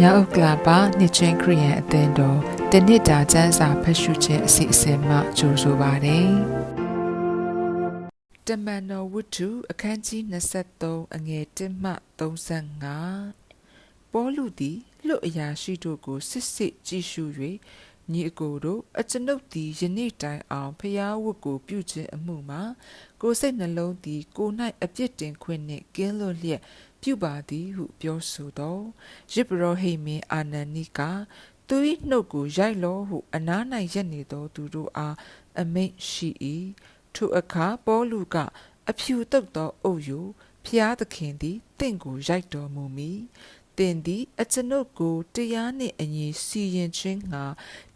မြောက်ဥက္ကလာပါနှစ်ချင်းခရီးယန်အသင်းတော်တနစ်တာကျမ်းစာဖတ်ရှုခြင်းအစီအစဉ်မှကြိုဆိုပါရစေ။တမန်တော်ဝတ္ထုအခန်းကြီး23အငယ်1မှ35ပေါလုသည်လွတ်အရာရှိတို့ကိုစစ်စစ်ကြည့်ရှု၍ညီအကိုတို့အကျွန်ုပ်သည်ယနေ့တိုင်အောင်ဖျားဝတ်ကိုပြုခြင်းအမှုမှာကိုယ်စိတ်နှလုံးသည်ကို၌အပြစ်တင်ခွင့်နှင့်ကင်းလွတ်လျက် ပြုပါသည်ဟုပြောဆိုသောရစ်ပရောဟိတ်မင်းအာနန်နိကသူ၏နှုတ်ကိုရိုက်လောဟုအနား၌ရက်နေသောသူတို့အားအမိန့်ရှိ၏ထိုအခါပေါလုကအဖြူတုတ်သောအုပ်ယိုဖျားသခင်သည်တင့်ကိုရိုက်တော်မူမီတင်သည် အကျွန်ုပ်ကိုတရားနှင့်အညီစီရင်ခြင်းငါ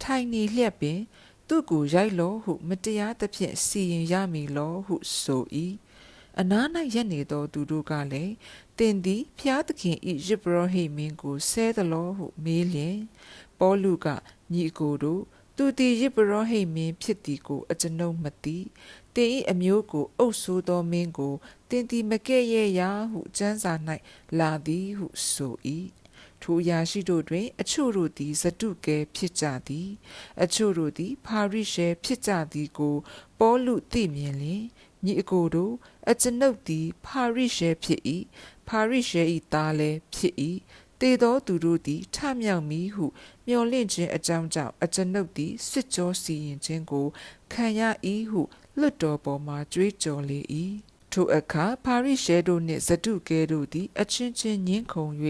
ထိုင်နေလျက်ပင် သူ့ကိုရိုက်လောဟု မတရားသဖြင့်စီရင်ရမည်လောဟုဆို၏ အနား၌ရက်နေသောသူတို့ကလည်းတင်သည်ဖျားသခင်ဤရစ်ဘရဟိမင်းကိုဆဲသလောဟုမေးလျင်ပေါလုကညီအကိုတို့သူသည်ရစ်ဘရဟိမင်းဖြစ်သည်ကိုအကျွန်ုပ်မသိတင်ဤအမျိုးကိုအုပ်ဆိုးသောမင်းကိုတင်သည်မကဲ့ရဲ့ရာဟုကျမ်းစာ၌လာသည်ဟုဆို၏ထိုအရာရှိတို့တွင် အချို့တို့သည်ဇတုကဲဖြစ်ကြသည် အချို့တို့သည် ဖာရိရှဲဖြစ်ကြသည်ကို ပေါလုသိမြင်လျင် ညီအကိုတို့အကျွန်ုပ်သည်ဖာရိရှဲဖြစ်၏ဖာရိရှဲ၏သားလည်းဖြစ်၏တေသောသူတို့သည်ထမြောက်မည်ဟုမျှော်လင့်ခြင်းအကြောင်းကြောင့်အကျွန်ုပ်သည်စစ်ကြောစီရင်ခြင်းကိုခံရ၏ဟုလွတ်တော်ပေါ်မှကြွေးကြော်လေ၏ ထိုအခါပါရိရှဲတို့နှင့်ဇတုကဲတို့သည် အချင်းချင်းညှင်းခုန်၍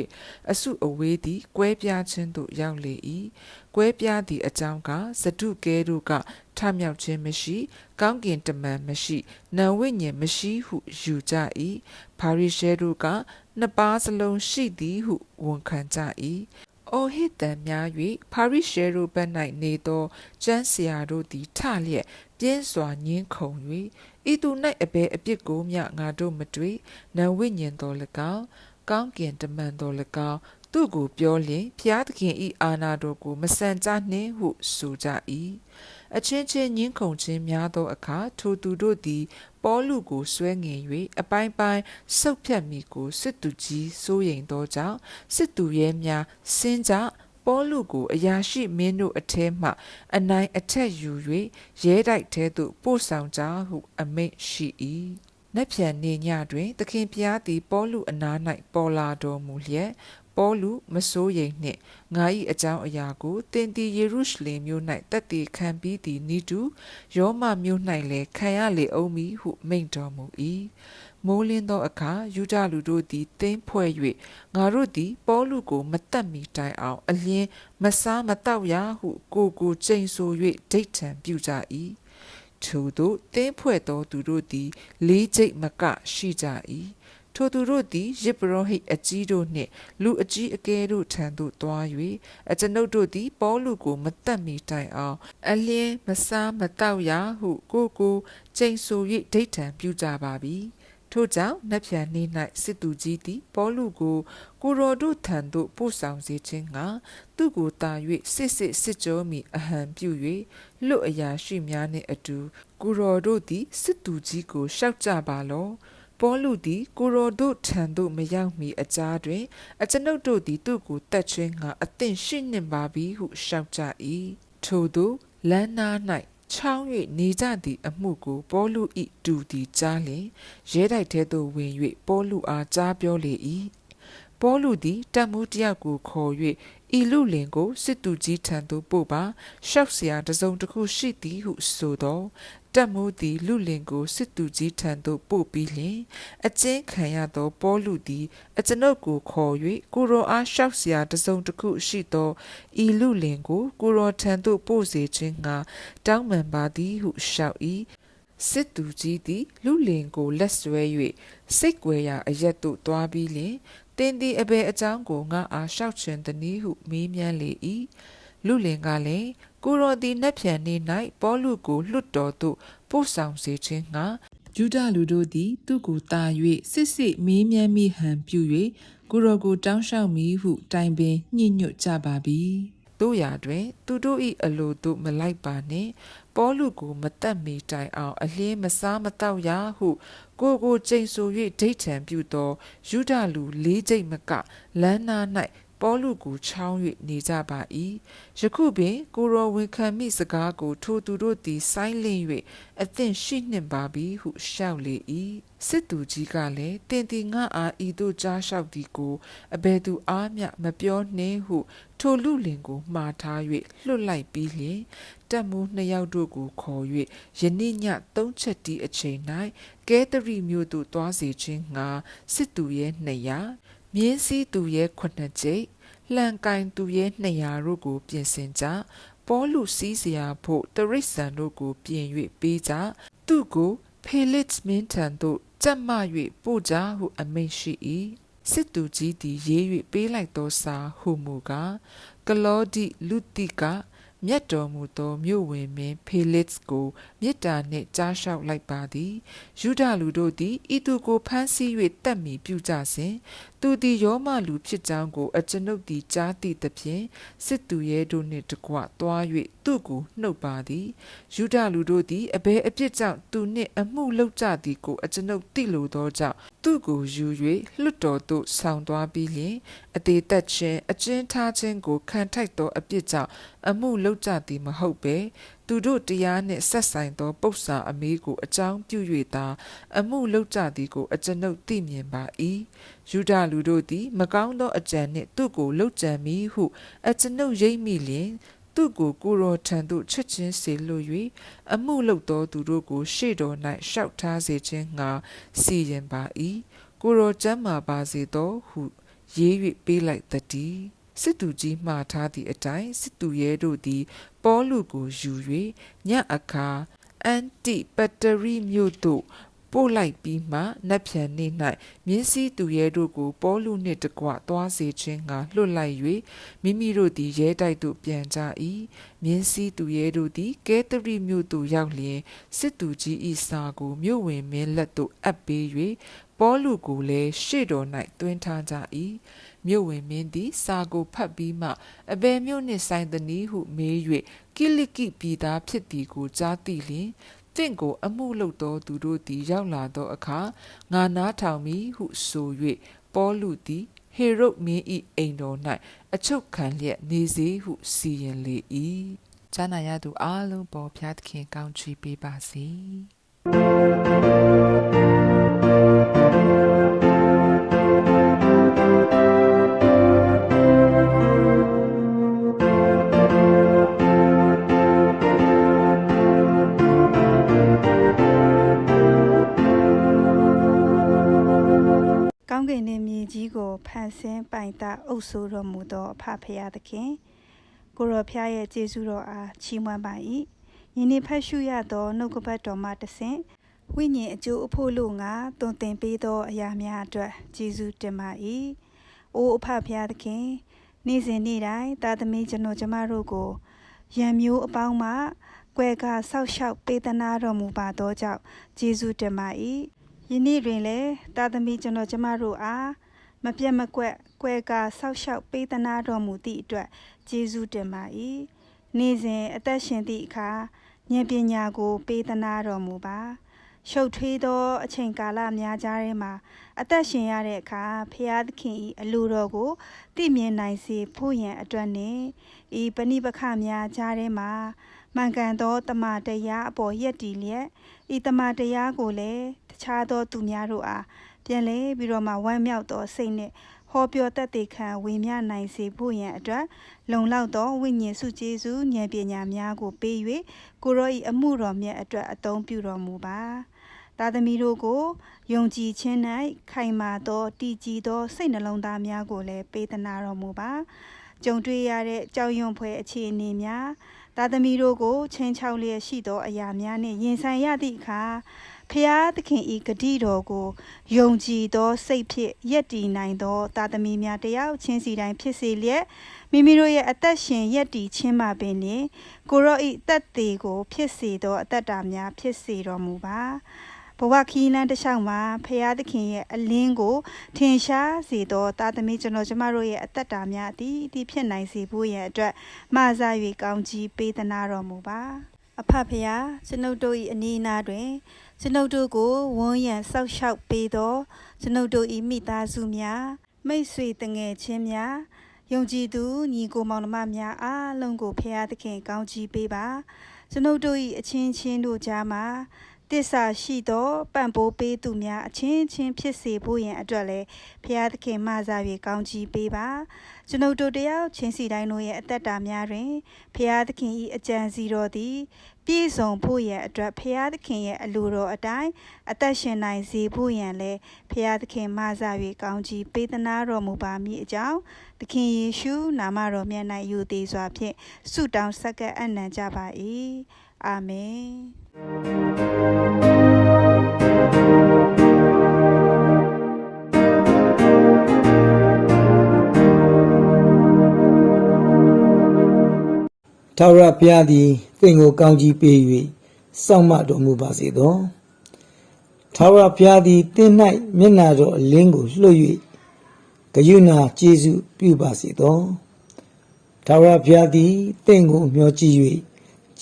အစုအဝေးသည်ကွဲပြားခြင်းသို့ရောက်လေ၏ကွဲပြားသည့်အကြောင်းကဇတုကဲတို့ကထမြောက်ခြင်းမရှိ ကောင်းကင်တမန်မရှိနံဝိညာဉ်မရှိဟုယူကြ၏ပါရိရှဲတို့ကနှစ်ပါးစလုံးရှိသည်ဟုဝန်ခံကြ၏အိုဟစ်တံများ၍ပါရိရှဲတို့ဘက်၌နေသောကျမ်းဆရာတို့သည်ထလျက်ပြင်းစွာညှင်းခုန်၍ ဤသူ၌အဘယ်အပြစ်ကိုမျှငါတို့မတွေ့နံဝိညာဉ်တော်၎င်းကောင်းကင်တမန်တော်၎င်းသူ့ကိုပြောလျင်ဖျားသခင်ဤအာနာတော်ကို မဆန်ကြနှင့်ဟုဆိုကြ၏အချင်းချင်းညှင်းခုန်ခြင်းများသောအခါထိုသူတို့သည် ပေါလုကိုဆွဲငင်၍အပိုင်းပိုင်းဆုတ်ဖြတ်မိကိုစစ်သူကြီးစိုးရိမ်သောကြောင့်စစ်သူရဲများစင်းကြ ပေါလုကိုအရာရှိမင်းတို့အထဲမှအနိုင်အထက်ယူ၍ရဲတိုက်ထဲသို့ပို့ဆောင်ကြဟုအမိန့်ရှိ၏နက်ဖြန်နေညတွင် သခင်ဖျားသည်ပေါလုအနား၌ပေါ်လာတော်မူလျက်ပေါလုမစိုးရိမ်နှင့်ငါ၏အကြောင်းအရာကိုတင်သည်ယေရုရှလင်မြို့၌တက်တည်ခံပြီးသည်နိတုယောမမြို့၌လည်းခံရလေအောင်မည်ဟုမိန့်တော်မူ၏ မိုးလင်းသောအခါယူဒလူတို့သည်တင်းဖွဲ့၍ငါတို့သည်ပေါလုကိုမတတ်မီတိုင်အောင်အလင်းမစားမတော့ရဟုကိုကိုကျိန်ဆို၍ဒိတ်ထံပြုကြ၏ထို့သောတင်းဖွဲ့သောသူတို့သည်လေးကျိတ်မကရှိကြ၏ထိုသူတို့သည်ယစ်ပရောဟိတ်အကြီးတို့နှင့်လူအကြီးအကဲတို့ထံသို့သွား၍အကျွန်ုပ်တို့သည်ပေါလုကိုမတတ်မီတိုင်အောင်အလင်းမစားမတော့ရဟုကိုကိုကျိန်ဆို၍ဒိတ်ထံပြုကြပါပြီ ထို့ကြောင့်နတ်ဖြန်နေ၌စစ်သူကြီးသည်ပေါလုကိုကိုရောတို့ထံသို့ပို့ဆောင်စေခြင်းကသူ့ကိုတာ၍စစ်စစ်စစ်ကြောမိအဟံပြု၍လွတ်အရာရှိများနှင့်အတူကိုရောတို့သည်စစ်သူကြီးကိုရှောက်ကြပါလော့ပေါလုသည်ကိုရောတို့ထံသို့မရောက်မီအကြားတွင်အကျွန်ုပ်တို့သည်သူ့ကိုတတ်ခြင်းငါအသင့်ရှိနှင့်ပါပြီဟုရှောက်ကြ၏ထို့သောလမ်းနား၌ ချောင်း၍နေကြသည့်အမှုကိုပေါလုဤတူသည်ကြားလျင်ရဲတိုက်ထဲသို့ဝင်၍ပေါလုအားကြားပြောလေ၏ပေါလုသည်တပ်မှုတယောက်ကိုခေါ်၍ဤလူလင်ကိုစစ်သူကြီးထံသို့ပို့ပါရှောက်စရာတစုံတစ်ခုရှိသည်ဟုဆိုသော တက်မိုးသည်လူလင်ကိုစစ်သူကြီးထံသို့ပို့ပြီးလျှင်အကျဉ်းခံရသောပေါလုသည်အကျွန်ုပ်ကိုခေါ်၍ကိုရောအားရှောက်စရာတစုံတစ်ခုရှိသောဤလူလင်ကိုကိုရောထံသို့ပို့စေခြင်းငှာတောင်းပန်ပါသည်ဟုလျှောက်၏စစ်သူကြီးသည်လူလင်ကိုလက်ဆွဲ၍စိတ်ကွယ်ရာအရက်သို့သွားပြီးလျှင်တင်းသည်အဘယ်အကြောင်းကိုငါအားရှောက်ချင်သည်နည်းဟုမေးမြန်းလေ၏လူလင်ကလည်း ကိုရောသည်နက်ဖြန်နေ့၌ပေါလုကိုလွတ်တော်သို့ပို့ဆောင်စေခြင်းငှာဂျုဒလူတို့သည်သူ့ကိုတာ၍စစ်စစ်မေးမြန်းမိဟန်ပြု၍ကိုရောကိုတောင်းလျှောက်မိဟု တိုင်ပင်ညှိညွတ်ကြပါပြီတို့ရာတွင် သူတို့၏အလိုသို့မလိုက်ပါနှင့်ပေါလုကိုမတတ်မီတိုင်အောင် အလင်းမစားမတော့ရဟု ကိုကိုကျိန်ဆို၍ဒိတ်ထံပြုသောယူဒလူလေးကျိတ်မကလမ်းနာ၌ ပေါလုကိုချောင်း၍နေကြပါ၏ယခုပင်ကိုရောဝန်ခံမိစကားကို ထိုသူတို့သည်ဆိုင်းလင့်၍အသင့်ရှိနှင့်ပါပြီဟုရှောက်လေ၏စစ်သူကြီးကလည်းတင်တီငါအားဤသို့ကြားလျှောက်သည်ကိုအဘယ်သူအားမျှမပြောနှင့်ဟု ထိုလူလင်ကိုမှားထား၍လွတ်လိုက်ပြီးလျှင်တက်မှုနှစ်ယောက်တို့ကိုခေါ်၍ယနေ့ညသုံးချက်တီအချိန်၌ကဲသရီမျိုးသို့တွားစေခြင်းငှာစစ်သူရဲ့200 မြင်းစည်းသူရဲ့9ကျိတ်လှန်ကင်သူရဲ့200တို့ကို ပြင်ဆင်ကြပေါလုစည်းစရာဖို့တရိษံတို့ကို ပြင်၍ပေးကြသူကိုဖေလစ်မင်းထံသို့ကြက်မ၍ပို့ကြဟုအမိန့်ရှိ၏စစ်သူကြီးသည်ရေး၍ပေးလိုက်သောစာဟုမူကားကလောဒီလူတိကမြတ်တော်မူသောမြို့ဝင်မင်းဖေလစ်ကိုမေတ္တာနှင့်ကြားလျှောက်လိုက်ပါသည်ယူဒလူတို့သည်ဤသူကိုဖမ်းဆီး၍တတ်မီပြုကြစဉ်သူသည်ယောမလူဖြစ်ကြောင်းကိုအကျွန်ုပ်သည်ကြားသိသဖြင့်စစ်သူရဲတို့နှင့်တကွတွား၍သူ့ကိုနှုတ်ပါသည်ယူဒလူတို့သည်အဘယ်အပြစ်ကြောင့်သူနှင့်အမှုလုပ်ကြသည်ကိုအကျွန်ုပ်သိလိုသောကြောင့်သူ့ကိုယူ၍လွတ်တော်သို့ဆောင်သွားပြီးလျှင်အသေးသက်ခြင်းအကျဉ်းထားခြင်းကိုခံထိုက်သောအပြစ်ကြောင့်အမှုလုပ်ကြသည်မဟုတ်ပဲ သူတို့တရားနှင့်ဆက်ဆိုင်သောပု္ပ္ပာအမေးကိုအကြောင်းပြု၍သာအမှုလုပ်ကြသည်ကိုအကျွန်ုပ်သိမြင်ပါ၏ယူဒလူတို့သည် မကောင်းသောအကြံနှင့်သူ့ကိုလှုပ်ကြံမိဟုအကျွန်ုပ်ရိပ်မိလျင်သူ့ကိုကိုရောထံသို့ချစ်ချင်းစေလို၍အမှုလုပ်သောသူတို့ကို ရှေ့တော်၌ရှောက်ထားစေခြင်းငှာစီရင်ပါ၏ကိုရောကျမ်းမာပါစေသောဟုရေး၍ပေးလိုက်တည်း စစ်သူကြီးမှားထားသည့်အတိုင်းစစ်သူရဲတို့သည် ပေါလုကိုယူ၍ညအခါအန်တိပတရီမြို့သို့ပို့လိုက်ပြီးမှနတ်ဖြန်နေ့၌မြင်းစည်းသူရဲတို့ကို ပေါလုနှင့်တကွသွားစေခြင်းကလွတ်လိုက်၍မိမိတို့သည်ရဲတိုက်သို့ပြန်ကြ၏မြင်းစည်းသူရဲတို့သည်ကဲသရီမြို့သို့ရောက်လျင်စစ်သူကြီး၏စာကိုမြို့ဝင်မင်းလက်သို့အပ်ပေး၍ ပေါလုကိုလည်းရှေ့တော်၌တွင်ထားကြ၏မြို့ဝင်မင်းသည်စာကိုဖတ်ပြီးမှအဘယ်မြို့နှင့်ဆိုင်သည်နည်းဟုမေး၍ကိလိကိပြည်သားဖြစ်သည်ကိုကြားသိလျင်တင့်ကိုအမှုလုပ်သောသူတို့သည်ရောက်လာသောအခါငါနားထောင်မည်ဟုဆို၍ပေါလုသည်ဟေရုမင်း၏အိမ်တော်၌အချုပ်ခံလျက်နေစေဟုစီရင်လေ၏ဈာနာရသူအလုံးပေါ်ဖျားသခင်ကောင်းချီးပေးပါစေ ကိုဖန်ဆင်းပိုင်တာအုပ်ဆိုးတော်မူသောအဖဖရာသခင် ကိုရောဖျားရဲ့ကျေးဇူးတော်အားချီးမွမ်းပါ၏ယနေ့ဖတ်ရှုရသောနှုတ်ကပတ်တော်မှတဆင့်ဝိညာဉ်အကျိုးအဖို့လို့ငါတုံသင်ပေးသောအရာများအတွက်ကျေးဇူးတင်ပါ၏အိုအဖဖရာသခင်နေ့စဉ်နေ့တိုင်းတာသမီကျွန်တော်ကျမတို့ကိုရံမျိုးအပေါင်းမှကွယ်ကဆောက်ရှောက်ပေးသနာတော်မူပါသောကြောင့်ကျေးဇူးတင်ပါ၏ယနေ့တွင်လည်းတာသမီကျွန်တော်ကျမတို့အား မပြတ်မကွက်ကွယ်ကာဆောက်ရှောက်ပေးသနာတော်မူသည့်အတွက်ကျေးဇူးတင်ပါ၏နေ့စဉ်အသက်ရှင်သည့်အခါဉာဏ်ပညာကို ပေးသနာတော်မူပါရှုပ်ထွေးသောအချိန်ကာလများကြားထဲမှာအသက်ရှင်ရတဲ့အခါဖျားသခင်၏အလိုတော်ကိုသိမြင်နိုင်စေဖို့ရန်အတွက်နှင့်ဤပဏိပခများကြားထဲမှာမှန်ကန်သောတမန်တရားအပေါ်ရက်တည်လျက်ဤတမန်တရားကိုလည်းတခြားသောသူများတို့အား ပြန်လဲပြီးတော့မှဝမ်းမြောက်သောစိတ်နှင့်ဟောပြောတတ်သိခံဝေမျှနိုင်စေဖို့ရန်အတွက်လုံလောက်သောဝိညာဉ်စုကျေးဇူးဉာဏ်ပညာများကိုပေး၍ကိုရောဤအမှုတော်မြတ်အတွက်အသုံးပြုတော်မူပါသားသမီးတို့ကိုယုံကြည်ခြင်း၌ခိုင်မာသောတည်ကြည်သောစိတ်နှလုံးသားများကိုလည်းပေးသနာတော်မူပါကြုံတွေ့ရတဲ့ကြောက်ရွံ့ဖွယ်အခြေအနေများ သားသမီးတို့ကိုချင်းချောက်လျက်ရှိသောအရာများနှင့်ရင်ဆိုင်ရသည့်အခါဖျားသခင်ဤဂတိတော်ကိုယုံကြည်သောစိတ်ဖြင့်ယက်တည်နိုင်သောသားသမီးများတယောက်ချင်းစီတိုင်းဖြစ်စေလျက်မိမိတို့ရဲ့အသက်ရှင်ယက်တည်ခြင်းမှာပင်နေကိုရောဤတက်သေးကို ဖြစ်စေသောအသက်တာများဖြစ်စေတော်မူပါ ဘဝခီးလန်းတစ်လျှောက်မှာဖရာသခင်ရဲ့အလင်းကို ထင်ရှားစေသောတာသမီကျွန်တော်ကျမတို့ရဲ့အသက်တာများအသီးအသီးဖြစ်နိုင်စေဖို့ရန်အတွက်မှားစား၍ကောင်းချီးပေးသနာတော်မူပါအဖဖရာကျွန်ုပ်တို့၏အနီးအနားတွင်ကျွန်ုပ်တို့ကိုဝန်းရံဆောက်ရှောက်ပေးသောကျွန်ုပ်တို့၏မိသားစုများမိတ်ဆွေတငယ်ချင်းများယုံကြည်သူညီကိုမောင်နှမများအားလုံးကိုဖရာသခင်ကောင်းချီးပေးပါကျွန်ုပ်တို့၏အချင်းချင်းတို့ကြားမှာ တစ္ဆာရှိသောပံ့ပိုးပေးသူများအချင်းချင်းဖြစ်စေဖို့ရန်အတွက်လည်းဖရာသခင်မဆာ၍ကောင်းချီးပေးပါကျွန်ုပ်တို့တယောက်ချင်းစီတိုင်းတို့ရဲ့အသက်တာများတွင်ဖရာသခင်၏အကြံစီတော်သည်ပြည့်စုံဖို့ရန်အတွက်ဖရာသခင်ရဲ့အလိုတော်အတိုင်းအသက်ရှင်နိုင်စေဖို့ရန်လည်းဖရာသခင်မဆာ၍ကောင်းချီးပေးသနာတော်မူပါမည်အကြောင်းသခင်ယေရှုနာမတော်မြတ်၌ယူသေးစွာဖြင့်ဆုတောင်းဆက်ကပ်အနံ့ကြပါ၏အာမင် ထာဝရဘုရားသည်သင်ကိုကောင်းကြီးပေး၍စောင့်မတော်မူပါစေသောထာဝရဘုရားသည်သင်၌မျက်နာတော်အလင်းကိုလွှတ်၍ဂယုဏကျေးဇူးပြုပါစေသောထာဝရဘုရားသည်သင်ကိုမျှော်ကြည့်၍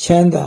ချမ်းသာ